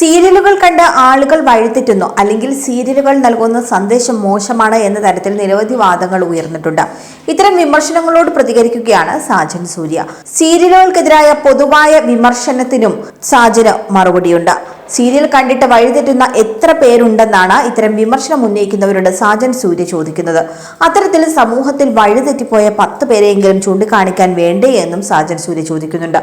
സീരിയലുകൾ കണ്ട് ആളുകൾ വഴിതെറ്റുന്നു അല്ലെങ്കിൽ സീരിയലുകൾ നൽകുന്ന സന്ദേശം മോശമാണ് എന്ന തരത്തിൽ നിരവധി വാദങ്ങൾ ഉയർന്നിട്ടുണ്ട്. ഇത്തരം വിമർശനങ്ങളോട് പ്രതികരിക്കുകയാണ് സാജൻ സൂര്യ. സീരിയലുകൾക്കെതിരായ പൊതുവായ വിമർശനത്തിനും സാജന് മറുപടിയുണ്ട്. സീരിയൽ കണ്ടിട്ട് വഴിതെറ്റുന്ന എത്ര പേരുണ്ടെന്നാണ് ഇത്തരം വിമർശനം ഉന്നയിക്കുന്നവരുടെ സാജൻ സൂര്യ ചോദിക്കുന്നത്. അത്തരത്തിൽ സമൂഹത്തിൽ വഴിതെറ്റിപ്പോയ പത്ത് പേരെയെങ്കിലും ചൂണ്ടിക്കാണിക്കാൻ വേണ്ടേ എന്നും സാജൻ സൂര്യ ചോദിക്കുന്നുണ്ട്.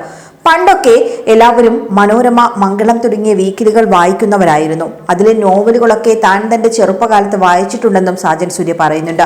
പണ്ടൊക്കെ എല്ലാവരും മനോരമ മംഗളം തുടങ്ങിയ വീക്കിലുകൾ വായിക്കുന്നവരായിരുന്നു. അതിലെ നോവലുകളൊക്കെ താൻ തന്റെ ചെറുപ്പകാലത്ത് വായിച്ചിട്ടുണ്ടെന്നും സാജൻ സൂര്യ പറയുന്നുണ്ട്.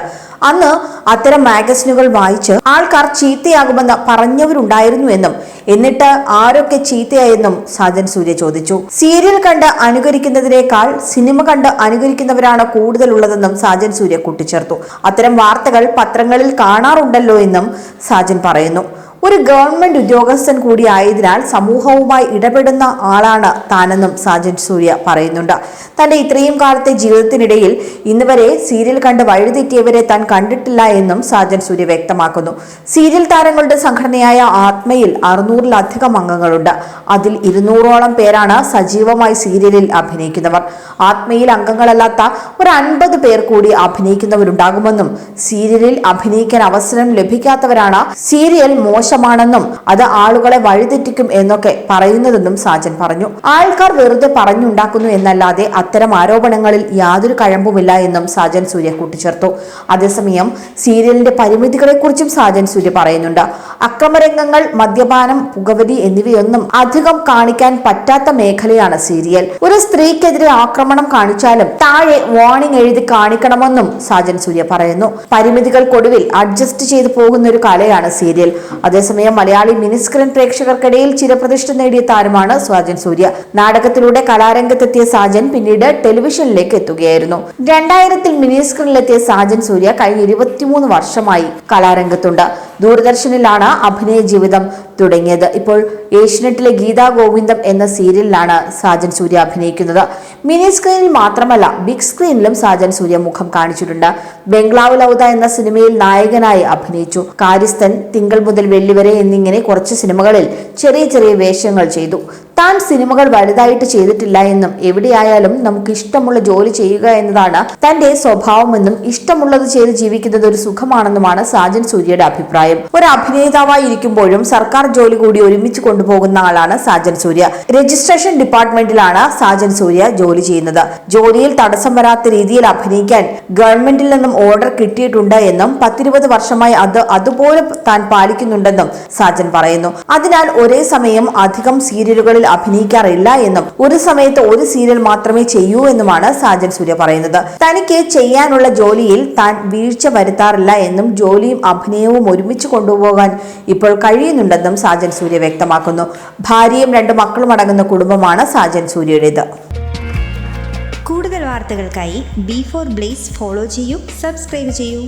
അന്ന് അത്തരം മാഗസിനുകൾ വായിച്ച് ആൾക്കാർ ചീത്തയാകുമെന്ന് പറഞ്ഞവരുണ്ടായിരുന്നു എന്നും എന്നിട്ട് ആരൊക്കെ ചീത്തയായെന്നും സാജൻ സൂര്യ ചോദിച്ചു. സീരിയൽ കണ്ട് അനുകരിക്കുന്നതിനേക്കാൾ സിനിമ കണ്ട് അനുകരിക്കുന്നവരാണ് കൂടുതലുള്ളതെന്നും സാജൻ സൂര്യ കൂട്ടിച്ചേർത്തു. അത്തരം വാർത്തകൾ പത്രങ്ങളിൽ കാണാറുണ്ടല്ലോ എന്നും സാജൻ പറയുന്നു. ഒരു ഗവൺമെന്റ് ഉദ്യോഗസ്ഥൻ കൂടി ആയതിനാൽ സമൂഹവുമായി ഇടപെടുന്ന ആളാണ് താനെന്നും സാജൻ സൂര്യ പറയുന്നുണ്ട്. തന്റെ ഇത്രയും കാലത്തെ ജീവിതത്തിനിടയിൽ ഇന്ന് വരെ സീരിയൽ കണ്ട് വഴിതെറ്റിയവരെ താൻ കണ്ടിട്ടില്ല എന്നും സാജൻ സൂര്യ വ്യക്തമാക്കുന്നു. സീരിയൽ താരങ്ങളുടെ സംഘടനയായ ആത്മയിൽ അറുന്നൂറിലധികം അംഗങ്ങളുണ്ട്. അതിൽ ഇരുന്നൂറോളം പേരാണ് സജീവമായി സീരിയലിൽ അഭിനയിക്കുന്നവർ. ആത്മയിൽ അംഗങ്ങളല്ലാത്ത ഒരു അൻപത് പേർ കൂടി അഭിനയിക്കുന്നവരുണ്ടാകുമെന്നും സീരിയലിൽ അഭിനയിക്കാൻ അവസരം ലഭിക്കാത്തവരാണ് സീരിയൽ മോശമാണെന്നും അത് ആളുകളെ വഴിതെറ്റിക്കും എന്നൊക്കെ പറയുന്നതെന്നും സാജൻ പറഞ്ഞു. ആൾക്കാർ വെറുതെ പറഞ്ഞുണ്ടാക്കുന്നു എന്നല്ലാതെ അത്തരം ആരോപണങ്ങളിൽ യാതൊരു കഴമ്പുമില്ല എന്നും സാജൻ സൂര്യ കൂട്ടിച്ചേർത്തു. അതേസമയം സീരിയലിന്റെ പരിമിതികളെക്കുറിച്ചും സാജൻ സൂര്യ പറയുന്നുണ്ട്. അക്രമരംഗങ്ങൾ മദ്യപാനം പുകവലി എന്നിവയൊന്നും അധികം കാണിക്കാൻ പറ്റാത്ത മേഖലയാണ് സീരിയൽ. ഒരു സ്ത്രീക്കെതിരെ ആക്രമണം കാണിച്ചാലും താഴെ വാർണിംഗ് എഴുതി കാണിക്കണമെന്നും സാജൻ സൂര്യ പറയുന്നു. പരിമിതികൾക്കൊടുവിൽ അഡ്ജസ്റ്റ് ചെയ്തു പോകുന്ന ഒരു കലയാണ് സീരിയൽ. അതേസമയം മലയാളി മിനിസ്ക്രീൻ പ്രേക്ഷകർക്കിടയിൽ ചിരപ്രതിഷ്ഠ നേടിയ താരമാണ് സ്വാജൻ സൂര്യ. നാടകത്തിലൂടെ കലാരംഗത്തെത്തിയ സാജൻ പിന്നീട് ടെലിവിഷനിലേക്ക് എത്തുകയായിരുന്നു. രണ്ടായിരത്തിൽ മിനിസ്ക്രീനിലെത്തിയ സാജൻ സൂര്യ കഴിഞ്ഞ ഇരുപത്തിമൂന്ന് വർഷമായി കലാരംഗത്തുണ്ട്. ദൂരദർശനിലാണ് അഭിനയ ജീവിതം തുടങ്ങിയത്. ഇപ്പോൾ ഏഷ്യനെറ്റിലെ ഗീതാ ഗോവിന്ദം എന്ന സീരിയലിലാണ് സാജൻ സൂര്യ അഭിനയിക്കുന്നത്. മിനി സ്ക്രീനിൽ മാത്രമല്ല ബിഗ് സ്ക്രീനിലും സാജൻ സൂര്യ മുഖം കാണിച്ചിട്ടുണ്ട്. ബംഗ്ലാവ് ലൗദ എന്ന സിനിമയിൽ നായകനായി അഭിനയിച്ചു. കാര്യസ്ഥൻ തിങ്കൾ മുതൽ വെള്ളി വരെ എന്നിങ്ങനെ കുറച്ച് സിനിമകളിൽ ചെറിയ ചെറിയ വേഷങ്ങൾ ചെയ്തു. താൻ സിനിമകൾ വലുതായിട്ട് ചെയ്തിട്ടില്ല എന്നും എവിടെയായാലും നമുക്ക് ഇഷ്ടമുള്ള ജോലി ചെയ്യുക എന്നതാണ് തന്റെ സ്വഭാവമെന്നും ഇഷ്ടമുള്ളത് ചെയ്ത് ജീവിക്കുന്നത് ഒരു സുഖമാണെന്നുമാണ് സാജൻ സൂര്യയുടെ അഭിപ്രായം. ഒരു അഭിനേതാവായി ഇരിക്കുമ്പോഴും സർക്കാർ ജോലി കൂടി ഒരുമിച്ച് കൊണ്ടുപോകുന്ന ആളാണ് സാജൻ സൂര്യ. രജിസ്ട്രേഷൻ ഡിപ്പാർട്ട്മെന്റിലാണ് സാജൻ സൂര്യ ജോലി ചെയ്യുന്നത്. ജോലിയിൽ തടസ്സം വരാത്ത രീതിയിൽ അഭിനയിക്കാൻ ഗവൺമെന്റിൽ നിന്നും ഓർഡർ കിട്ടിയിട്ടുണ്ട് എന്നും പത്തിരുപത് വർഷമായി അത് അതുപോലെ താൻ പാലിക്കുന്നുണ്ടെന്നും സാജൻ പറയുന്നു. അതിനാൽ ഒരേ സമയം അധികം സീരിയലുകളിൽ അഭിനയിക്കാറില്ല എന്നും ഒരു സമയത്ത് ഒരു സീരിയൽ മാത്രമേ ചെയ്യൂ എന്നുമാണ് സാജൻ സൂര്യ പറയുന്നത്. തനിക്ക് ചെയ്യാനുള്ള ജോലിയിൽ താൻ വീഴ്ച വരുത്താറില്ല എന്നും ജോലിയും അഭിനയവും ഒരുമിച്ച് കൊണ്ടുപോകാൻ ഇപ്പോൾ കഴിയുന്നുണ്ടെന്നും സാജൻ സൂര്യ വ്യക്തമാക്കുന്നു. ഭാര്യയും രണ്ട് മക്കളും അടങ്ങുന്ന കുടുംബമാണ് സാജൻ സൂര്യയുടേത്. കൂടുതൽ വാർത്തകൾക്കായി ബി ഫോർ ബ്ലേസ് ഫോളോ ചെയ്യൂ സബ്സ്ക്രൈബ് ചെയ്യൂ.